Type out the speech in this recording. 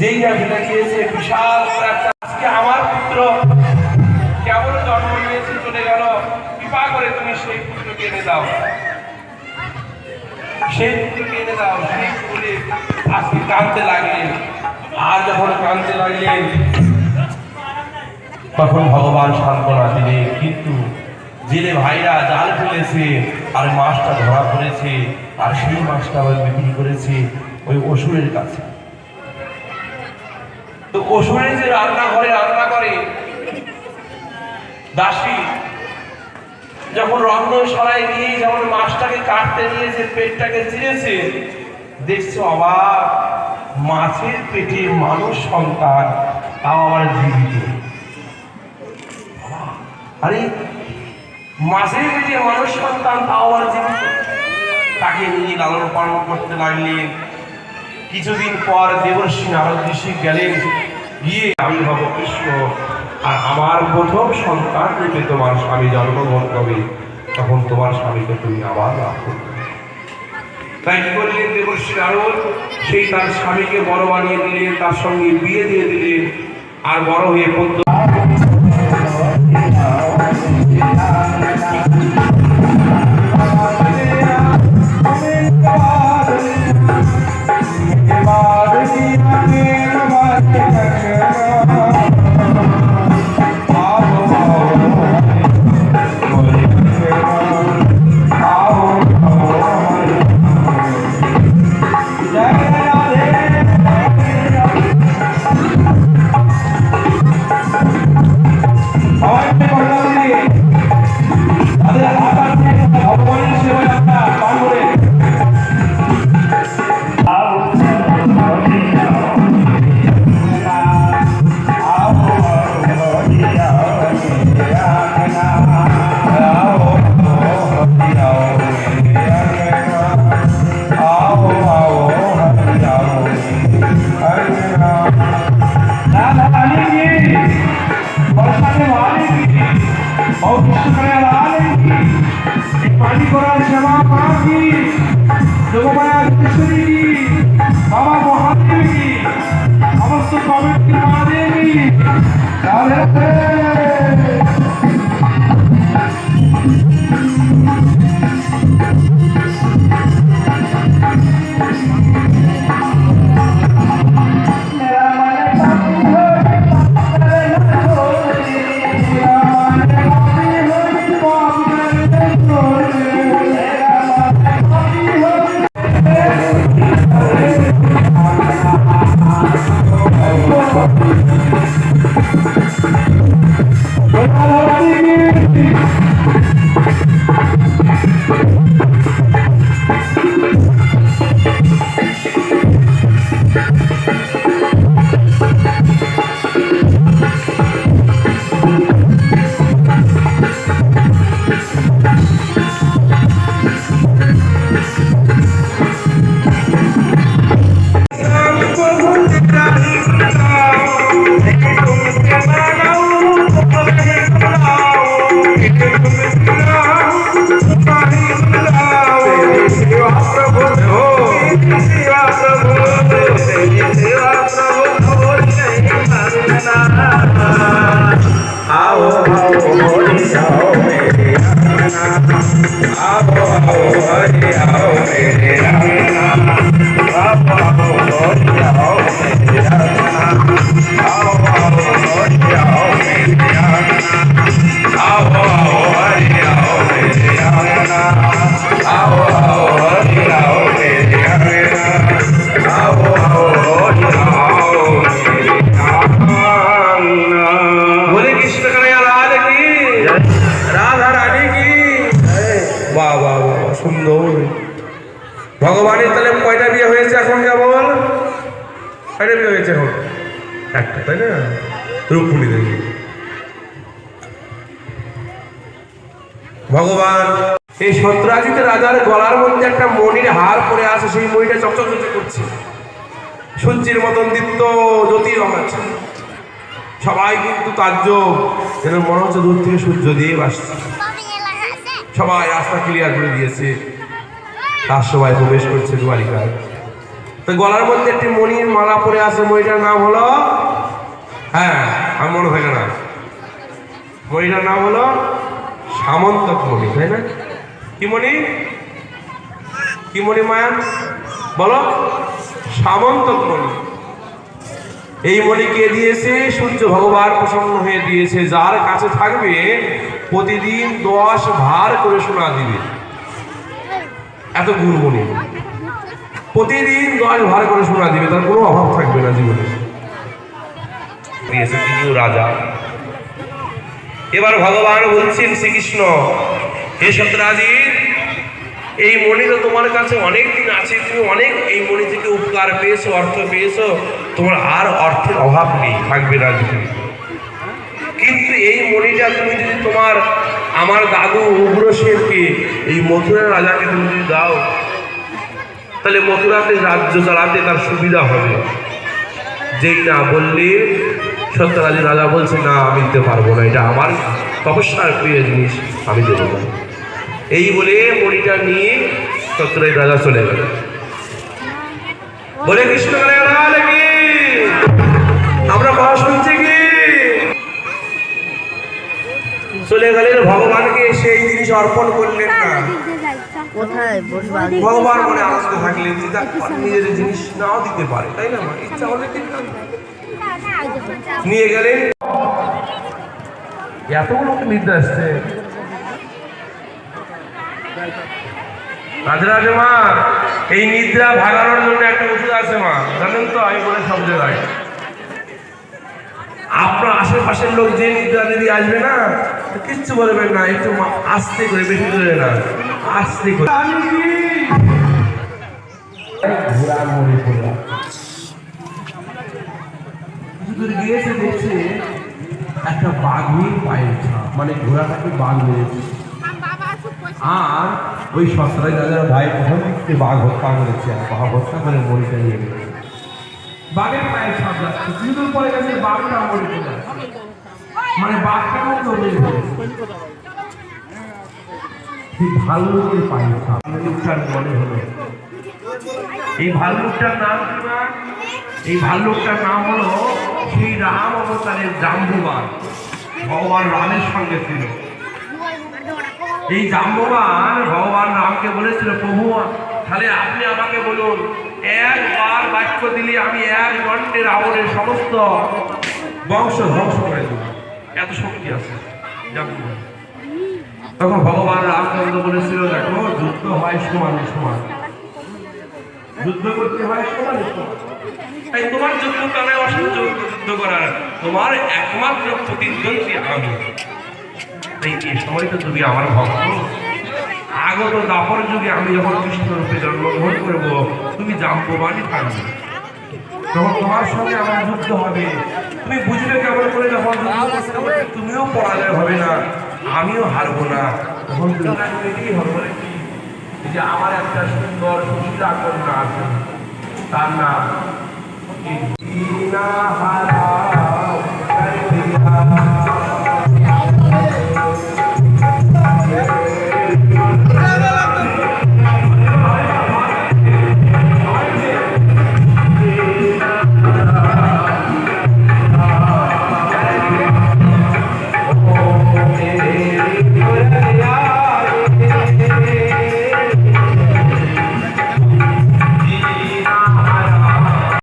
যেই বিশাল আজকে আমার পুত্র। জন্ম নিয়েছে, চলে গেল। কৃপা করে তুমি সেই পুত্রকে এনে দাও। সেই পুত্রকে এনে দাও, সেই আজকে কাঁদতে আর যখন কাঁদতে তখন ভগবান সান্ত্বনা দিলেন, কিন্তু জেলে ভাইরা জাল ফেলেছে, আর মাছটা ধরা পড়েছে, আর সেই মাছটা আবার বিক্রি করেছে ওই অসুরের কাছে। তো অসুরের যে রান্না করে রান্না করে, দাসী, যখন রন্ধনশালায় গিয়ে যখন মাছটাকে কাটতে নিয়েছে, পেটটাকে চিরেছে দেখছ আবার মাছের পেটে মানুষ সন্তান, তাও আবার জীবিত। আরে, মাছের পেটে মানুষ সন্তান, তাও আবার জীবিত। তাকে নিয়ে লালন পালন করতে লাগলেন। কিছুদিন পর দেবর্ষী নারদ ঋষি গেলেন। গিয়ে আমি হব কৃষ্ণ। আর আমার প্রথম সন্তান রূপে তোমার স্বামী জন্মগ্রহণ করবে, তখন তোমার স্বামীকে তুমি আবার লাভ করবে। তাই করলেন দেবশ্রী নারদ সেই তার স্বামীকে বড় বানিয়ে দিলেন তার সঙ্গে বিয়ে দিয়ে দিলেন আর বড় হয়ে পদ্ম पानी करा क्षमा पापी যোগমায়া কিশোরী বাবা মহাদেব কি সমস্ত কমিটি মহাদেবী রাধে রাধে কয়টা হয়েছে এখন। একটা, তাই না? দেবী ভগবান, এই সত্রাজিত রাজার গলার মধ্যে একটা মণির হার পরে আছে, সেই মণিটা চকচক চকচক করছে। সূর্যের মতন দীপ্ত জ্যোতি রঙাচ্ছে সবাই কিন্তু তাজ্জব যেন মনে হচ্ছে দূর থেকে সূর্য দিয়ে বাসছে সবাই রাস্তা ক্লিয়ার করে দিয়েছে। তার সবাই প্রবেশ করছে দুয়ারিকায়। তো গলার মধ্যে একটি মণির মালা পরে আছে, মণিটার নাম হলো হ্যাঁ আমি মনে হয় না মণিটার নাম হলো সামন্তক মণি, তাই না? কি মণি? কি মণি মায়া বলো সামন্তক মণি। এই মণি কে দিয়েছে সূর্য ভগবান, প্রসন্ন হয়ে দিয়েছে। যার কাছে থাকবে, প্রতিদিন দশ ভার করে শোনা দিবে। এত গুরুমণি প্রতিদিন দশ ভার করে শোনা দিবে, তার কোনো অভাব থাকবে না জীবনে। রাজা। এবার ভগবান বলছেন, শ্রীকৃষ্ণ, হে সত্যরাজির এই মণি তো তোমার কাছে অনেক দিন আছে, তুমি অনেক এই মণি থেকে উপকার পেয়েছ, অর্থ পেয়েছ, তোমার আর অর্থের অভাব নেই, থাকবে না জীবনে। কিন্তু এই মণিটা তুমি যদি তোমার, আমার দাদু উগ্রসেনকে, এই মথুরার রাজাকে তুমি যদি দাও তাহলে মথুরাতে রাজ্য চালাতে তার সুবিধা হবে। যেই না বললে সত্যরাজের রাজা বলছে, না, আমি দিতে পারব না, এটা আমার তপস্যার প্রিয় জিনিস, আমি দেবো না। এই বলে মণিটা নিয়ে সত্যরাজ রাজা চলে গেল। বলে কৃষ্ণ। আমরা কথা শুনছি কি? চলে গেলেন ভগবানকে, সেই জিনিস অর্পণ করলেন না। মনে আনন্দ থাকলেন যে নিজের জিনিস নাও দিতে পারে, তাই না ইচ্ছা হলে নিয়ে এতগুলো নিদ্রা আসছে মা, এই নিদ্রা ভাগানোর জন্য একটা ওষুধ আছে মা, জানেন তো? আমি বলে সব জায়গায়। আপনার আশেপাশের লোক যে নিদ্রা দিদি আসবে না কিচ্ছু বলবেন না একটু আস্তে করে বেশি করে না আস্তে করে। ঘোড়া মরে পড়লাম কিছু গিয়েছে দেখছে একটা বাঘের পায়ের ছাপ। মানে ঘোড়াটাকে বাঘ মেরেছে? আর ওই সস্তায় দাদার ভাই প্রথম দিক বাঘ হত্যা করেছে আর বাঘ হত্যা করে মরিটা নিয়ে বাঘের পায়ের ছাপ পরে গেছে বাঘটা। মানে কেউ মেরে সেই ভাল্লুকের ছাপ ভাল্লুকটার মনে হলো। এই ভাল্লুকটার নাম এই ভাল্লুকটার নাম হলো সেই রাম অবতারের জাম্বুবান। ভগবান রামের সঙ্গে ছিল। এই জাম্ববান ভগবান রামকে বলেছিল, প্রভু, তাহলে আপনি আমাকে বলুন, একবার বাক্য দিলে আমি এক ঘন্টে রাবণের সমস্ত বংশ ধ্বংস এত শক্তি আছে। তখন ভগবান রামচন্দ্র বলেছিল, দেখো, যুদ্ধ হয় সমানে সমান। যুদ্ধ করতে হয় সমানে তাই তোমার যুদ্ধ কানে অসহ্য যুদ্ধ করার। তোমার একমাত্র প্রতিদ্বন্দ্বী আমি। তাই এই সময় তো তুমি আমার ভক্ত। আগত দাপর যুগে আমি যখন কৃষ্ণ রূপে জন্মগ্রহণ করব, তুমি জাম্পবানই থাকবে। তোমার সঙ্গে আমার যুদ্ধ হবে। তুমি বুঝবে কেমন করে যখন তুমিও পরাজয় হবে না, আমিও হারবো না। তখন এটাই হবে যে আমার একটা সুন্দর সুশীলা কন্যা আছে, তার নাম? দীনা